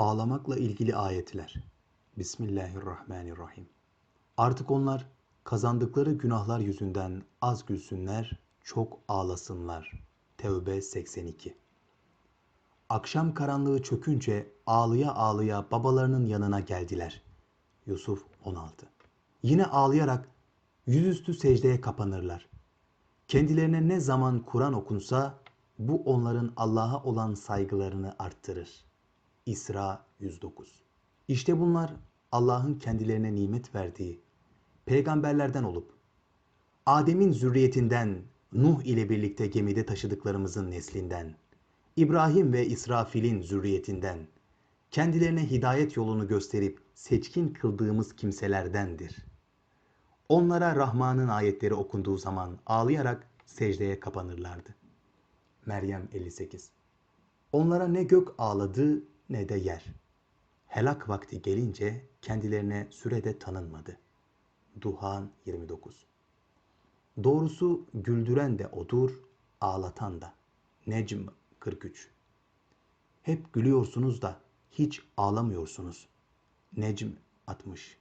Ağlamakla ilgili ayetler. Bismillahirrahmanirrahim. Artık onlar kazandıkları günahlar yüzünden az gülsünler, çok ağlasınlar. Tevbe 82. Akşam karanlığı çökünce ağlıya ağlıya babalarının yanına geldiler. Yusuf 16. Yine ağlayarak yüzüstü secdeye kapanırlar. Kendilerine ne zaman Kur'an okunsa bu onların Allah'a olan saygılarını arttırır. İsra 109. İşte bunlar Allah'ın kendilerine nimet verdiği peygamberlerden olup Adem'in zürriyetinden Nuh ile birlikte gemide taşıdıklarımızın neslinden İbrahim ve İsrafil'in zürriyetinden kendilerine hidayet yolunu gösterip seçkin kıldığımız kimselerdendir. Onlara Rahman'ın ayetleri okunduğu zaman ağlayarak secdeye kapanırlardı. Meryem 58 Onlara ne gök ağladı ne de yer. Helak vakti gelince kendilerine sürede tanınmadı. Duhan 29 Doğrusu güldüren de odur, ağlatan da. Necm 43 Hep gülüyorsunuz da hiç ağlamıyorsunuz. Necm 60